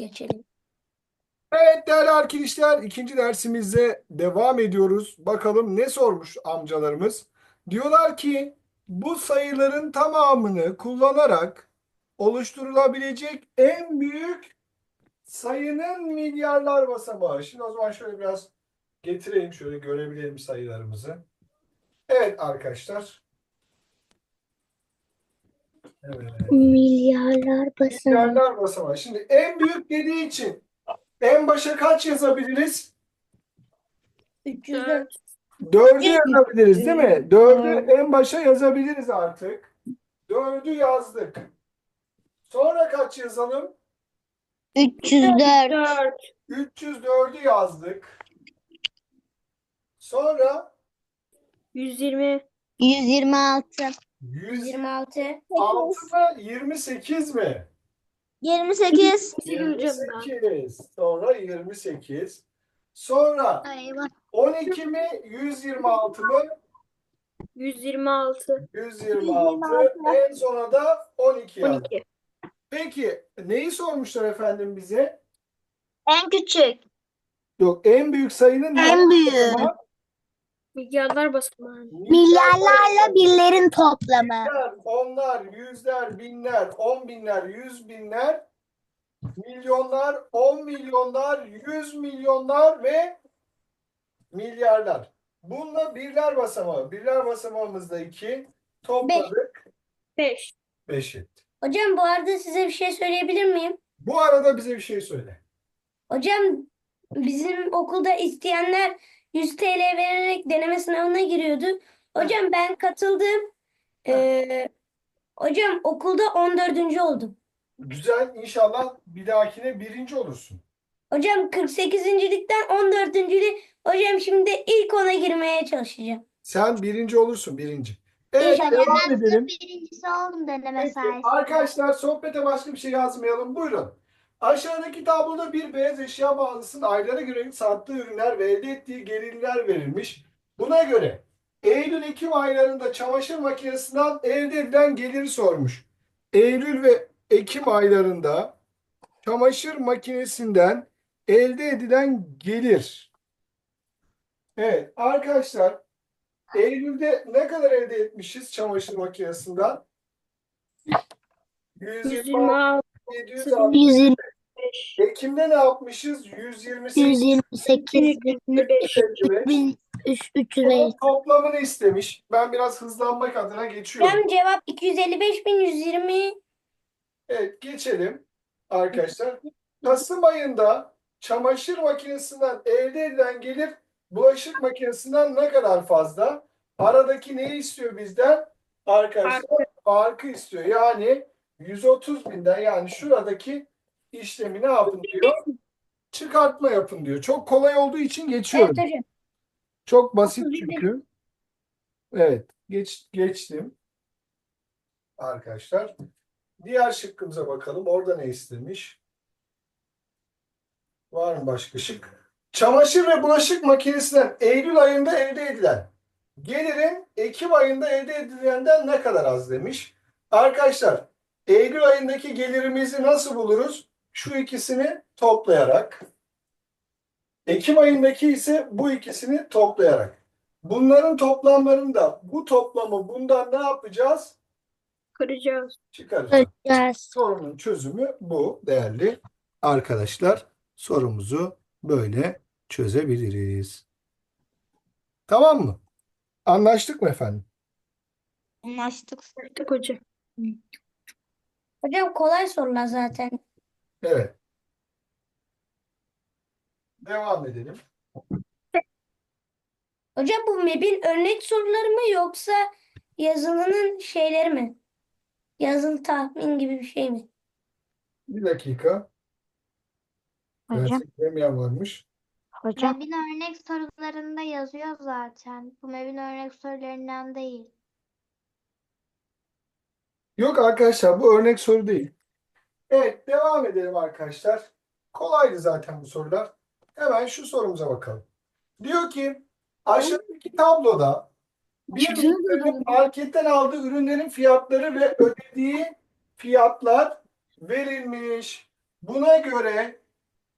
geçelim. Evet değerli arkadaşlar ikinci dersimizde devam ediyoruz. Bakalım ne sormuş amcalarımız. Diyorlar ki bu sayıların tamamını kullanarak oluşturulabilecek en büyük sayının milyarlar basamağı. Şimdi o zaman şöyle biraz getireyim şöyle görebilelim sayılarımızı. Evet arkadaşlar. Evet. Milyarlar basamağı. Milyarlar basamağı. Şimdi en büyük dediği için en başa kaç yazabiliriz? 304. Dördü yazabiliriz değil mi? Dördü en başa yazabiliriz artık. Dördü yazdık. Sonra kaç yazalım? 304. 304'ü yazdık. Sonra 120. 126. 106 126. mı? 28 mi? 28. 28. Sonra 28. Sonra Eyvah. 12 mi? 126 mı? 126. 126. En sona da 12 yazdık. 12. Peki neyi sormuşlar efendim bize? En küçük. Yok en büyük sayının En büyük. Milyarlar basamağı. Milyarlarla birlerin toplamı. Milyar, onlar, yüzler, binler, on binler, yüz binler, milyonlar, on milyonlar, yüz milyonlar ve milyarlar. Bununla birler basamağı. Birler basamağımızda iki. Topladık. 5. Beş etti. Hocam bu arada size bir şey söyleyebilir miyim? Bu arada bize bir şey söyle. Hocam bizim okulda isteyenler 100 TL vererek deneme sınavına giriyordu. Hocam ben katıldım. Ee, hocam okulda 14. oldum. Güzel. İnşallah bir dahakine birinci olursun. Hocam 48.likten 14. Hocam şimdi ilk ona girmeye çalışacağım. Sen birinci olursun. Birinci. Evet İnşallah. devam edelim. Birincisi oldum deneme Peki, sayesinde. arkadaşlar sohbete başka bir şey yazmayalım. Buyurun. Aşağıdaki tabloda bir beyaz eşya mağazasının aylara göre sattığı ürünler ve elde ettiği gelirler verilmiş. Buna göre Eylül-Ekim aylarında çamaşır makinesinden elde edilen geliri sormuş. Eylül ve Ekim aylarında çamaşır makinesinden elde edilen gelir. Evet arkadaşlar Eylül'de ne kadar elde etmişiz çamaşır makinesinden? 126 126. 760. 120, Ekim'de ne yapmışız? 128 128. 125. 125. 350. Bunun toplamını istemiş. Ben biraz hızlanmak adına geçiyorum. Hocam cevap 255.120. Evet geçelim arkadaşlar. Kasım ayında çamaşır makinesinden elde edilen gelir bulaşık makinesinden ne kadar fazla? Aradaki neyi istiyor bizden? Arkadaşlar farkı istiyor. Yani 130 binden yani şuradaki işlemi ne yapın diyor? Çıkartma yapın diyor. Çok kolay olduğu için geçiyorum. Evet hocam. Çok basit çünkü. Evet, geç geçtim. Arkadaşlar. Diğer şıkkımıza bakalım. Orada ne istemiş? Var mı başka şık? Çamaşır ve bulaşık makinesinden Eylül ayında elde edilen gelirin Ekim ayında elde edilenden ne kadar az demiş. Arkadaşlar, Eylül ayındaki gelirimizi nasıl buluruz? Şu ikisini toplayarak. Ekim ayındaki ise bu ikisini toplayarak. Bunların toplamlarını da bu toplamı bundan ne yapacağız? Kıracağız. Çıkaracağız. Yes. Sorunun çözümü bu değerli arkadaşlar. Sorumuzu böyle çözebiliriz. Tamam mı? Anlaştık mı efendim? Anlaştık. Artık hocam. Hocam kolay sorular zaten. Evet. Devam edelim. Hocam bu MEB'in örnek soruları mı yoksa yazılının şeyleri mi? Yazılı tahmin gibi bir şey mi? Bir dakika. Hocam. Gerçeklemeyen varmış. Hocam. MEB'in örnek sorularında yazıyor zaten. Bu MEB'in örnek sorularından değil. Yok arkadaşlar bu örnek soru değil. Evet devam edelim arkadaşlar. Kolaydı zaten bu sorular. Hemen şu sorumuza bakalım. Diyor ki aşağıdaki tabloda bir müşterinin marketten aldığı ürünlerin fiyatları ve ödediği fiyatlar verilmiş. Buna göre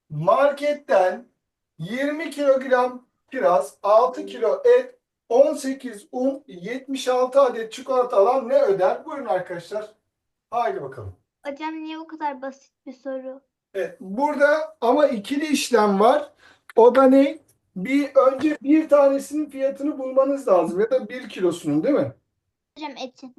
marketten 20 kilogram kiraz, 6 kilo et, 18 un, 76 adet çikolata alan ne öder? Buyurun arkadaşlar. Haydi bakalım. Hocam niye bu kadar basit bir soru? Evet, burada ama ikili işlem var. O da ne? Bir önce bir tanesinin fiyatını bulmanız lazım ya da bir kilosunun değil mi? Hocam etin.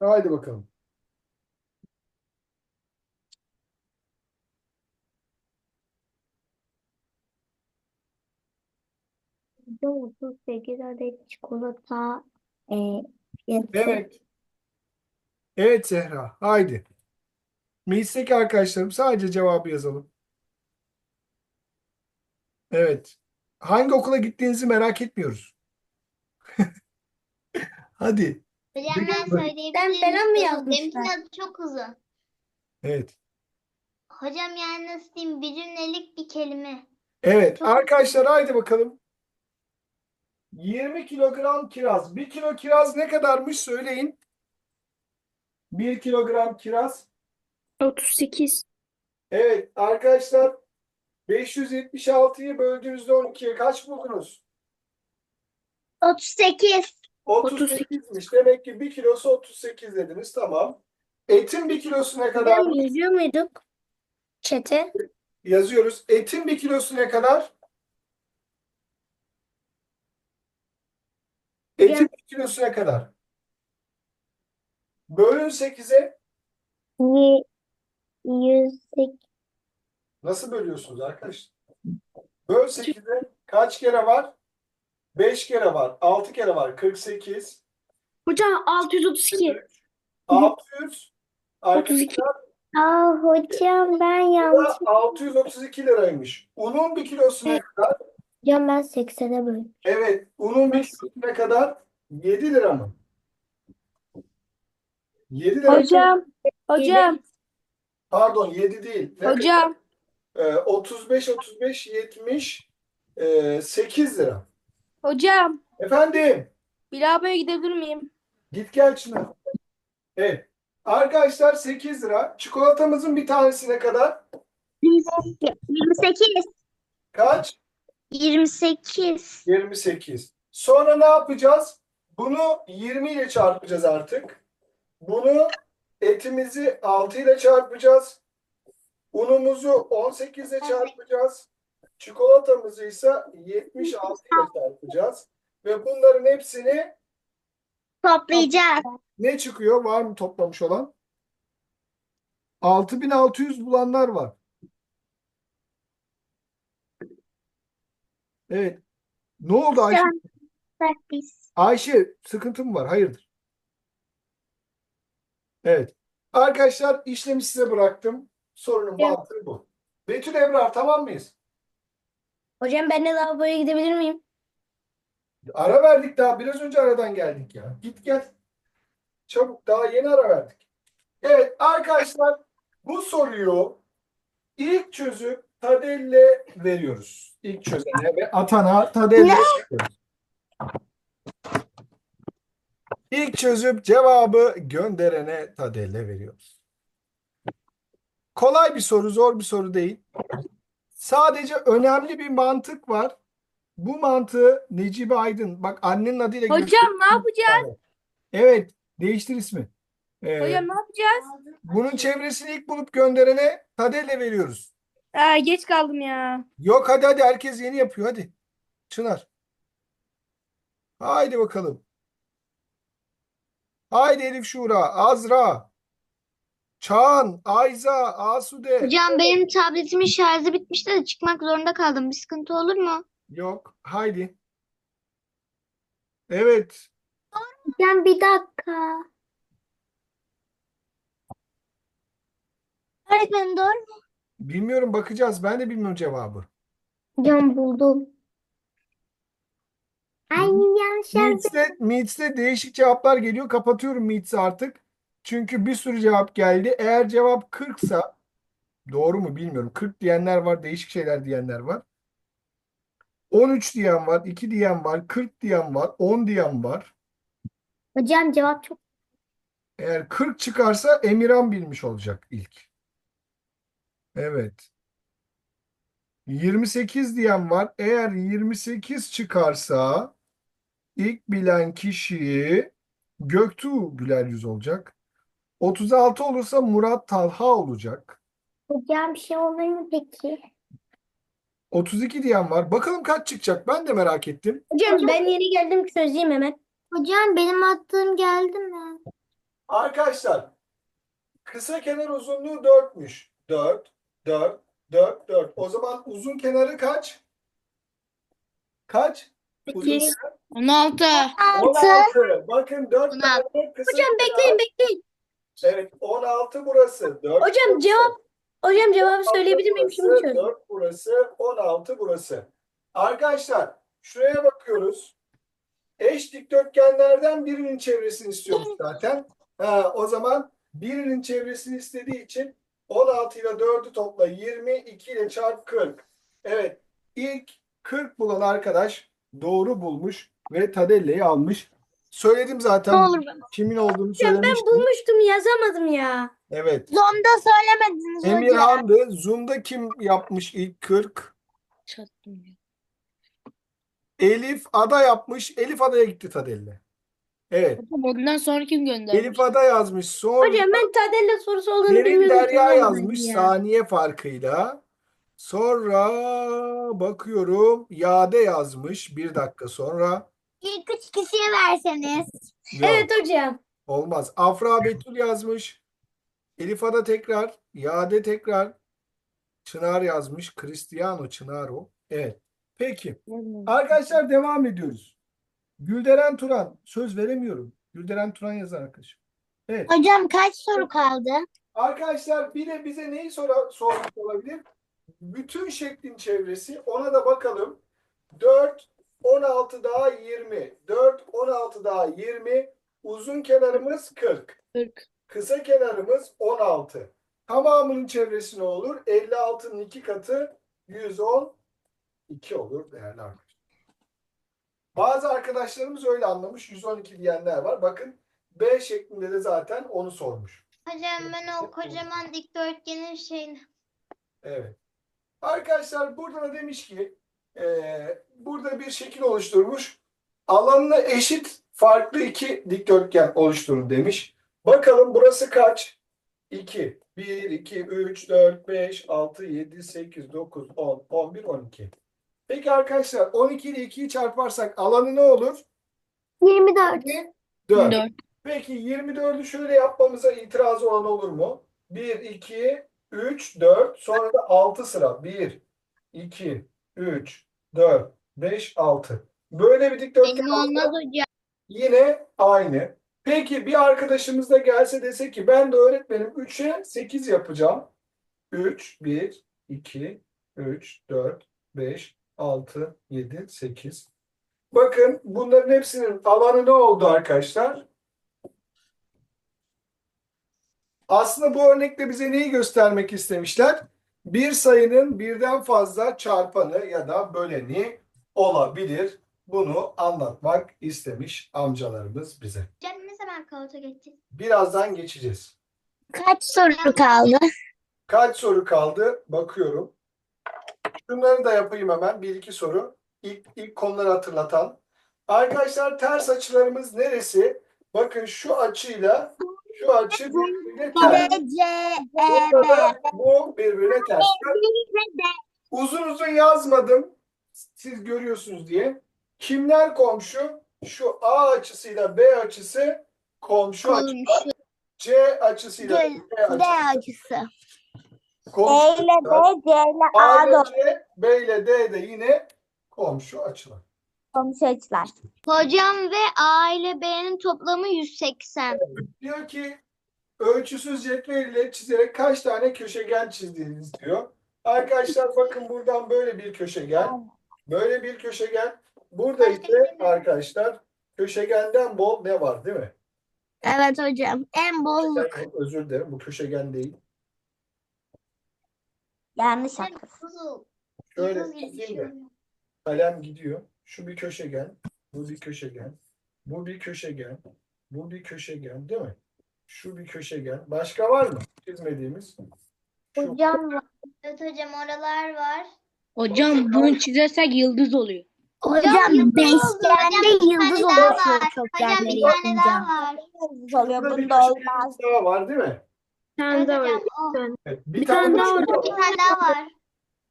Haydi bakalım. 38 adet çikolata e, fiyatı. Evet. Evet Zehra. Haydi. Meclisteki arkadaşlarım sadece cevabı yazalım. Evet. Hangi okula gittiğinizi merak etmiyoruz. Hadi. Hocam ben buyurun. söyleyebilir Ben falan mı miyim? yazmışlar? Benimkinin adı çok uzun. Evet. Hocam yani nasıl diyeyim bir cümlelik bir kelime. Evet. Çok- Arkadaşlar haydi bakalım. 20 kilogram kiraz. 1 kilo kiraz ne kadarmış söyleyin. 1 kilogram kiraz. 38. Evet arkadaşlar 576'yı böldüğünüzde 12'ye kaç buldunuz? 38. 38'miş. Demek ki 1 kilosu 38 dediniz. Tamam. Etin 1 kilosu ne kadar? Hocam yazıyor muyduk? Çete. Yazıyoruz. Etin 1 kilosu ne kadar? Etin 1 kilosu ne kadar? Bölün 8'e. Yi- 108. Nasıl bölüyorsunuz arkadaşlar? Böl 8'e kaç kere var? 5 kere var. 6 kere var. 48. Hocam 632. 600. 32. Arkadaşlar Aa hocam ben yanlış. da 632 liraymış. Unun bir kilosu ne kadar? Hocam ben 80'e böldüm. Evet. Unun bir ne kadar? 7 lira mı? 7 lira. Hocam, hocam, Pardon 7 değil. Ne hocam. kadar? Ee, 35 35 70 e, 8 lira. Hocam, Efendim bir lavaboya gidebilir miyim? git gel Çınar. Evet. Arkadaşlar 8 lira. Çikolatamızın bir tanesi ne kadar? 28. Kaç? 28. 28. Sonra ne yapacağız? Bunu 20 ile çarpacağız artık. Bunu etimizi 6 ile çarpacağız. Unumuzu 18 ile çarpacağız. Çikolatamızı ise 76 ile çarpacağız. Ve bunların hepsini Toplayacağız. ne çıkıyor? Var mı toplamış olan? 6600 bulanlar var. Evet. Ne oldu Ayşe? Ayşe sıkıntı mı var? Hayırdır? Evet. Arkadaşlar işlemi size bıraktım. Sorunun Evet. mantığı bu. Betül Ebrar tamam mıyız? Hocam ben de lavaboya gidebilir miyim? Ara verdik daha. Biraz önce aradan geldik ya. Git gel. Çabuk daha yeni ara verdik. Evet arkadaşlar bu soruyu ilk çözüp Tadelle veriyoruz. İlk çözene ve atana Tadelle veriyoruz. İlk çözüp cevabı gönderene Tadelle veriyoruz. Kolay bir soru, zor bir soru değil. Sadece önemli bir mantık var. Bu mantığı Necibe Aydın, bak annenin adıyla Hocam göster- ne yapacağız? Evet, değiştir ismi. Ee, Hocam ne yapacağız? bunun çevresini ilk bulup gönderene Tadelle veriyoruz. Aa, geç kaldım ya. Yok hadi hadi herkes yeni yapıyor hadi. Çınar. Haydi bakalım. Haydi Elif Şura, Azra, Çağan, Ayza, Asude. Hocam benim tabletimin şarjı bitmişti de çıkmak zorunda kaldım. Bir sıkıntı olur mu? Yok, haydi. Evet. Hocam bir dakika. Öğretmenim doğru mu? Bilmiyorum bakacağız. Ben de bilmiyorum cevabı. Hocam buldum. Ay yanlış yazdım. Meets'te, Meets'te değişik cevaplar geliyor. Kapatıyorum Meets'i artık. Çünkü bir sürü cevap geldi. Eğer cevap 40'sa Doğru mu bilmiyorum. 40 diyenler var, değişik şeyler diyenler var. 13 diyen var, 2 diyen var, 40 diyen var, 10 diyen var. Hocam cevap çok. Eğer 40 çıkarsa Emirhan bilmiş olacak ilk. Evet. 28 diyen var. Eğer 28 çıkarsa ilk bilen kişi Göktuğ güler yüz olacak. 36 olursa Murat Talha olacak. Hocam bir şey olmuyor mu peki? 32 diyen var. Bakalım kaç çıkacak? Ben de merak ettim. Hocam ben yeni geldim çözeyim hemen. Hocam benim attığım geldi mi? Arkadaşlar kısa kenar uzunluğu 4'müş. 4, 4, 4, 4. O zaman uzun kenarı kaç? Kaç? Uzun Sekiz. kenar 16. 16. Bakın 4 16. tane kısa Hocam kenar. bekleyin bekleyin. Evet 16 burası. 4 Hocam cevap hocam cevabı söyleyebilir miyim şimdi burası, çöz. 4 burası, 16 burası. Arkadaşlar şuraya bakıyoruz. Eş dikdörtgenlerden birinin çevresini istiyoruz zaten. Ha, o zaman birinin çevresini istediği için 16 ile 4'ü topla 20, 2 ile çarp 40. Evet ilk 40 bulan arkadaş doğru bulmuş ve Tadelle'yi almış. Söyledim zaten Ne olur kimin olduğunu Hocam ben söylemiştim. bulmuştum yazamadım ya. Evet. Zom'da söylemediniz hocam. Emirhan'dı. Zoom'da kim yapmış ilk 40? Çattım. Elif Ada yapmış. Elif Ada'ya gitti Tadelle. Evet. Ondan sonra kim göndermiş? Elif Ada yazmış. Sonra Hocam ben Tadella sorusu olduğunu Derin bilmiyordum. Derya yazmış ya. saniye farkıyla. Sonra bakıyorum Yade yazmış bir dakika sonra. İlk üç kişiye verseniz. Yok, Evet hocam. olmaz. Afra Betül yazmış. Elif Ada tekrar. Yade tekrar. Çınar yazmış. Cristiano Çınaro. Evet. Peki. Arkadaşlar devam ediyoruz. Gülderen Turan. Söz veremiyorum. Gülderen Turan yazar arkadaşım. Evet. Hocam kaç soru kaldı? Arkadaşlar bir de bize neyi sora, sormuş olabilir? Bütün şeklin çevresi. Ona da bakalım. 4, 16 daha 20. 4, 16 daha 20. Uzun kenarımız 40. 40. Kısa kenarımız 16. Tamamının çevresi ne olur? 56'nın iki katı 112 olur değerli arkadaşlar. Bazı arkadaşlarımız öyle anlamış. 112 diyenler var. Bakın B şeklinde de zaten onu sormuş. Hocam ben o kocaman dikdörtgenin şeyini Evet. Arkadaşlar burada da demiş ki eee, burada bir şekil oluşturmuş. Alanına eşit farklı iki dikdörtgen oluşturun demiş. Bakalım burası kaç? 2. 1, 2, 3, 4, 5, 6, 7, 8, 9, 10, 11, 12. Peki arkadaşlar 12 ile 2'yi çarparsak alanı ne olur? 24. 4. 4. Peki 24'ü şöyle yapmamıza itiraz olan olur mu? 1, 2, 3, 4 sonra da 6 sıra. 1, 2, 3, 4, 5, 6. Böyle bir dikdörtgen olmaz hocam. yine aynı. Peki bir arkadaşımız da gelse dese ki ben de öğretmenim 3'e 8 yapacağım. 3, 1, 2, 3, 4, 5, 6, 7, 8. Bakın bunların hepsinin alanı ne oldu arkadaşlar? Aslında bu örnekte bize neyi göstermek istemişler? Bir sayının birden fazla çarpanı ya da böleni olabilir. Bunu anlatmak istemiş amcalarımız bize. Hocam ne zaman kalıta geçeceğiz? Birazdan geçeceğiz. Kaç soru kaldı? Kaç soru kaldı? Bakıyorum. Şunları da yapayım hemen. Bir iki soru. İlk, ilk konuları hatırlatan. Arkadaşlar ters açılarımız neresi? Bakın şu açıyla şu açı birbirine ters. Burada da bu birbirine ters. Uzun uzun yazmadım. Siz görüyorsunuz diye. Kimler komşu? Şu A açısıyla B açısı komşu açı. C açısıyla D açısı. Komşu ile. B, C ile A ile C, B ile D de yine komşu açılar. komşu açılar. Hocam ve A ile B'nin toplamı 180. Diyor ki ölçüsüz cetvel ile çizerek kaç tane köşegen çizdiğiniz diyor. Arkadaşlar bakın buradan böyle bir köşegen, böyle bir köşegen. Burada ise arkadaşlar köşegenden bol ne var değil mi? Evet hocam. En bol Köşegen- Özür dilerim bu köşegen değil. Yanlış haklısın. Şöyle Yıldız oluyor. Kalem gidiyor. Şu bir köşegen. Bu bir köşegen. Bu bir köşegen. Bu bir köşegen değil mi? Şu bir köşegen. Başka var mı çizmediğimiz? Şu. Hocam var. Evet hocam oralar var. Hocam bunu çizersek yıldız oluyor. Hocam yıldız beşgende Bir tane yıldız daha oluyor var. Hocam bir tane daha var. Burada bir köşegenimiz daha var değil mi? Evet hocam. Evet, bir, tane, daha var. Bir tane daha var.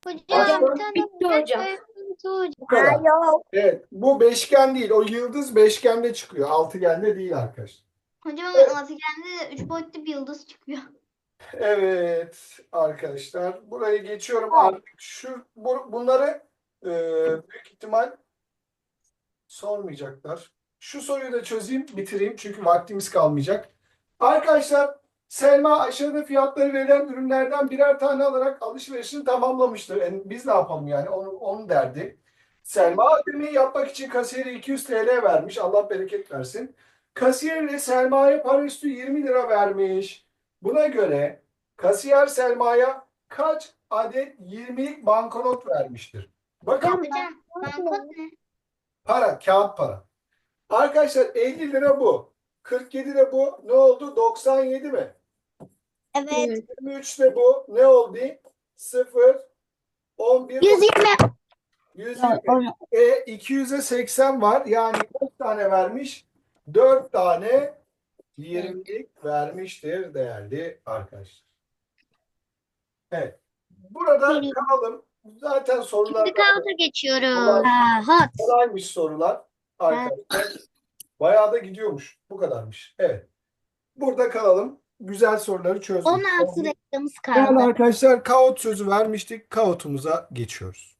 Hocam bir tane daha var. hocam. hocam. Bu kadar. Evet, bu beşgen değil. O yıldız beşgende çıkıyor. Altıgende değil arkadaşlar. Hocam ama altıgende de üç boyutlu bir yıldız çıkıyor. Evet arkadaşlar. Burayı geçiyorum artık. Şu bu- bunları e, büyük ihtimal sormayacaklar. Şu soruyu da çözeyim, bitireyim çünkü vaktimiz kalmayacak. Arkadaşlar Selma aşağıda fiyatları verilen ürünlerden birer tane alarak alışverişini tamamlamıştır. Yani biz ne yapalım yani onu, onun derdi. Selma ödemeyi yapmak için kasiyere 200 TL vermiş. Allah bereket versin. Kasiyerle Selma'ya para üstü 20 lira vermiş. Buna göre kasiyer Selma'ya kaç adet 20'lik banknot vermiştir? Bakın ne? para, kağıt para. Arkadaşlar 50 lira bu. 47 de bu. Ne oldu? 97 mi? Evet. 23 de bu. Ne oldu? 0 11 120. 120. E 200'e 80 var. Yani 4 tane vermiş. 4 tane 20'lik vermiştir değerli arkadaşlar. Evet. Burada kalalım. Zaten sorular Şimdi kağıda geçiyoruz. Hot. kolaymış sorular arkadaşlar. Bayağı da gidiyormuş. Bu kadarmış. Evet. Burada kalalım. Güzel soruları çözdük. 16 dakikamız kaldı. arkadaşlar kaot sözü vermiştik. Kaotumuza geçiyoruz.